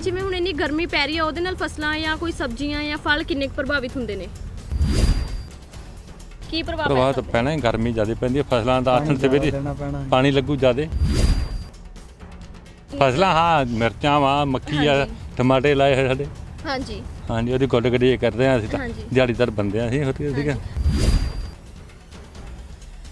ਜਿਵੇਂ ਹੁਣ ਇੰਨੀ ਗਰਮੀ ਪੈ ਰਹੀ ਆ ਉਹਦੇ ਨਾਲ ਫਸਲਾਂ ਜਾਂ ਕੋਈ ਸਬਜ਼ੀਆਂ ਜਾਂ ਫਲ ਕਿੰਨੇ ਕੁ ਪ੍ਰਭਾਵਿਤ ਹੁੰਦੇ ਨੇ? ਕੀ ਪ੍ਰਭਾਵ ਪੈ ਪ੍ਰਭਾਵ ਤਾਂ ਸਕਦਾ? ਪੈਣਾ ਹੀ ਗਰਮੀ ਜ਼ਿਆਦਾ ਪੈਂਦੀ ਹੈ ਫਸਲਾਂ ਦਾ ਆਥਣ ਸਵੇਰੇ ਦੇਣਾ ਪੈਣਾ। ਪਾਣੀ ਲੱਗੂ ਜ਼ਿਆਦੇ। ਫਸਲਾਂ ਹਾਂ ਮਿਰਚਾਂ ਵਾ ਮੱਕੀ ਆ ਹਾਂਜੀ। ਟਮਾਟੇ ਲਾਏ ਹੋਏ ਸਾਡੇ। ਹਾਂਜੀ। ਹਾਂਜੀ ਉਹਦੀ ਗੁੱਡ ਗੱਡੀ ਕਰਦੇ ਆ ਅਸੀਂ ਤਾਂ ਹਾਂਜੀ। ਦਿਹਾੜੀਦਾਰ ਬੰਦੇ ਆ ਅਸੀਂ ਹੋਰ ਕੀ ਸੀਗਾ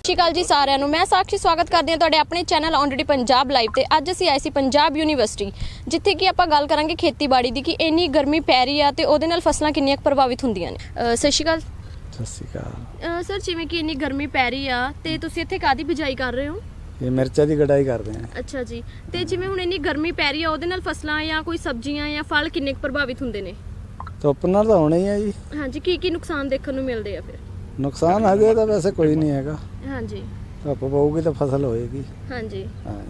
ਸ਼੍ਰੀ ਅਕਾਲ ਜੀ ਸਾਰਿਆਂ ਨੂੰ। ਮੈਂ ਸਾਕਸ਼ੀ ਸਵਾਗਤ ਕਰਦੀ ਹਾਂ ਤੁਹਾਡੇ ਆਪਣੇ ਚੈਨਲ ਔਨਡੀ ਪੰਜਾਬ ਲਾਈਵ ਤੇ। ਅੱਜ ਅਸੀਂ ਆਏ ਸੀ ਪੰਜਾਬ ਯੂਨੀਵਰਸਿਟੀ ਜਿੱਥੇ ਕਿ ਆਪਾਂ ਗੱਲ ਕਰਾਂਗੇ ਖੇਤੀਬਾੜੀ ਦੀ ਕਿ ਇੰਨੀ ਗਰਮੀ ਪੈ ਰਹੀ ਆ ਤੇ ਉਹਦੇ ਨਾਲ ਫਸਲਾਂ ਕਿੰਨੀਆਂ ਕੁ ਪ੍ਰਭਾਵਿਤ ਹੁੰਦੀਆਂ ਨੇ। ਸਤਿ ਸ਼੍ਰੀ ਅਕਾਲ। ਸਤਿ ਸ਼੍ਰੀ ਅਕਾਲ। ਸਰ ਜਿਵੇਂ ਕਿ ਇੰਨੀ ਗਰਮੀ ਪੈ ਰਹੀ ਆ ਤੇ ਤੁਸੀਂ ਇੱਥੇ ਕਾਦੀ ਬਿਜਾਈ ਕਰ ਰਹੇ ਹੋ? ਇਹ ਮਿਰਚਾਂ ਦੀ ਕਟਾਈ ਕਰਦੇ ਆ ਅੱਛਾ ਜੀ। ਤੇ ਜਿਵੇਂ ਹੁਣ ਇੰਨੀ ਗਰਮੀ ਪੈ ਰਹੀ ਆ ਉਹਦੇ ਨਾਲ ਫਸਲਾਂ ਜਾਂ ਕੋਈ ਸਬਜ਼ੀਆਂ ਜਾਂ ਫਲ ਕਿੰਨੇ ਕੁ ਪ੍ਰਭਾਵਿਤ ਹੁੰਦੇ ਨੇ? ਧੁੱਪ ਨਾਲ ਤਾਂ ਹੋਣਾ ਹੀ ਆ ਜੀ। ਹਾਂਜੀ ਕੀ ਕੀ ਨੁਕਸਾਨ ਦੇਖਣ ਨੂੰ ਮਿਲਦੇ ਆ ਫਿਰ? ਨੁਕਸਾਨ ਹਜੇ ਤਾਂ ਵੈਸੇ ਕੋਈ ਨਹੀਂ ਹੈਗਾ। ਹਾਂਜੀ। ਧੁੱਪ ਪਊਗੀ ਤਾਂ ਫਸਲ ਹੋਏਗੀ। ਹਾਂਜੀ। ਹਾਂ।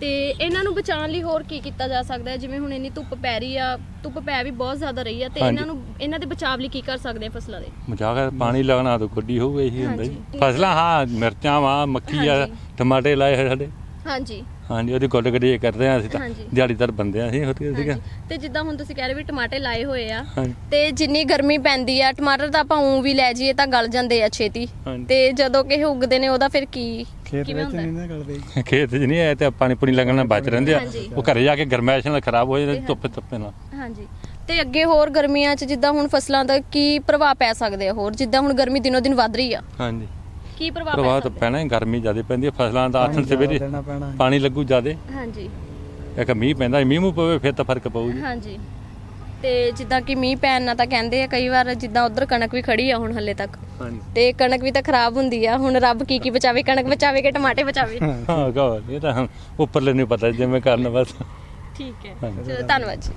ਤੇ ਇਹਨਾਂ ਨੂੰ ਬਚਾਉਣ ਲਈ ਹੋਰ ਕੀ ਕੀਤਾ ਜਾ ਸਕਦਾ ਹੈ? ਜਿਵੇਂ ਹੁਣ ਇੰਨੀ ਧੁੱਪ ਪੈ ਰਹੀ ਆ ਧੁੱਪ ਪੈ ਵੀ ਬਹੁਤ ਜ਼ਿਆਦਾ ਰਹੀ ਆ ਤੇ ਹਾਂਜੀ। ਇਹਨਾਂ ਨੂੰ ਇਹਨਾਂ ਦੇ ਬਚਾਅ ਲਈ ਕੀ ਕਰ ਸਕਦੇ ਆ ਫਸਲਾਂ ਦੇ? ਮਜ਼ਾਕ ਹੈ ਪਾਣੀ ਲੱਗਣਾ ਤਾਂ ਗੱਡੀ ਹੋਊ ਇਹੀ ਹੁੰਦਾ ਜੀ। ਹਾਂਜੀ। ਫਸਲਾਂ ਹਾਂ ਮਿਰਚਾਂ ਵਾ ਮੱਕੀ ਆ ਹਾਂਜੀ। ਟਮਾਟੇ ਲਾਏ ਹੋਏ ਸਾਡੇ। ਹਾਂਜੀ। ਹਾਂਜੀ ਉਹਦੀ ਗੁੱਡ ਗੱਡੀ ਕਰਦੇ ਆ ਅਸੀਂ ਤਾਂ। ਹਾਂਜੀ। ਦਿਹਾੜੀਦਾਰ ਬੰਦੇ ਆ ਅਸੀਂ ਹੋਰ ਕੀ ਸੀਗਾ। ਹਾਂਜੀ। ਤੇ ਜਿੱਦਾਂ ਹੁਣ ਤੁਸੀਂ ਕਹਿ ਰਹੇ ਵੀ ਟਮਾਟੇ ਲਾਏ ਹੋਏ ਆ ਹਾਂਜੀ। ਤੇ ਜਿੰਨੀ ਗਰਮੀ ਪੈਂਦੀ ਆ ਟਮਾਟਰ ਤਾਂ ਆਪਾਂ ਉਂ ਵੀ ਲੈ ਜਾਈਏ ਤਾਂ ਗਲ ਜਾਂਦੇ ਆ ਛੇਤੀ। ਹਾਂਜੀ। ਤੇ ਜਦੋਂ ਕਿ ਇਹ ਉੱਗਦੇ ਨੇ ਉਹਦਾ ਫਿਰ ਕੀ ਖੇਤ ਕਿਵੇਂ ਵਿੱਚ ਹੁੰਦਾ? ਨਹੀਂ ਨਾ ਕਰਦੇ ਖੇਤ 'ਚ ਨਹੀਂ ਆਏ ਤੇ ਪਾਣੀ ਪੁਣੀ ਲੱਗਣਾ ਬਚ ਰਹਿੰਦੇ ਆ। ਹਾਂਜੀ। ਉਹ ਘਰੇ ਜਾ ਕੇ ਗਰਮੈਸ਼ ਨਾਲ ਖਰਾਬ ਹੋ ਜਾਂਦੇ ਧੁੱਪੇ ਧੁੱਪੇ ਨਾਲ। ਹਾਂਜੀ। ਤੇ ਅੱਗੇ ਹੋਰ ਗਰਮੀਆਂ 'ਚ ਜਿੱਦਾਂ ਹੁਣ ਫਸਲਾਂ ਦਾ ਕੀ ਪ੍ਰਭਾਵ ਪੈ ਸਕਦੇ ਆ ਹੋਰ? ਜਿੱਦਾਂ ਹੁਣ ਗਰਮੀ ਦਿਨੋ ਦਿਨ ਵੱਧ ਰਹੀ ਆ। ਹਾਂਜੀ। ਕੀ ਪ੍ਰਭਾਵ ਪ੍ਰਭਾਵ ਪੈ ਤਾਂ ਸਕਦੇ ਪੈਣਾ ਹੀ ਗਰਮੀ ਜ਼ਿਆਦਾ ਪੈਂਦੀ ਹੈ ਫਸਲਾਂ ਦਾ ਆਥਣ ਸਵੇਰੇ ਦੇਣਾ ਪੈਣਾ ਪਾਣੀ ਲੱਗੂ ਜ਼ਿਆਦੇ। ਹਾਂਜੀ। ਇੱਕ ਮੀਂਹ ਪੈਂਦਾ ਮੀਂਹ ਮੂੰਹ ਪਵੇ ਫਿਰ ਤਾਂ ਫ਼ਰਕ ਪਊ ਜੀ। ਹਾਂਜੀ। ਤੇ ਜਿੱਦਾਂ ਕਿ ਮੀਂਹ ਪੈਣ ਨਾਲ ਤਾਂ ਕਹਿੰਦੇ ਆ ਕਈ ਵਾਰ ਜਿੱਦਾਂ ਉਧਰ ਕਣਕ ਵੀ ਖੜੀ ਆ ਹੁਣ ਹੱਲੇ ਤੱਕ। ਹਾਂਜੀ। ਤੇ ਕਣਕ ਵੀ ਤਾਂ ਖਰਾਬ ਹੁੰਦੀ ਆ ਹੁਣ ਰੱਬ ਕੀ ਕੀ ਬਚਾਵੇ ਕਣਕ ਬਚਾਵੇ ਕਿ ਟਮਾਟੇ ਬਚਾਵੇ? ਹਾਂ। ਗਾ ਇਹ ਤਾਂ ਹੁਣ ਉੱਪਰਲੇ ਨਹੀਂ ਪਤਾ ਜਿਵੇਂ ਕਰਨ ਬਸ। ਠੀਕ ਹੈ। ਚਲੋ ਧੰਨਵਾਦ ਜੀ।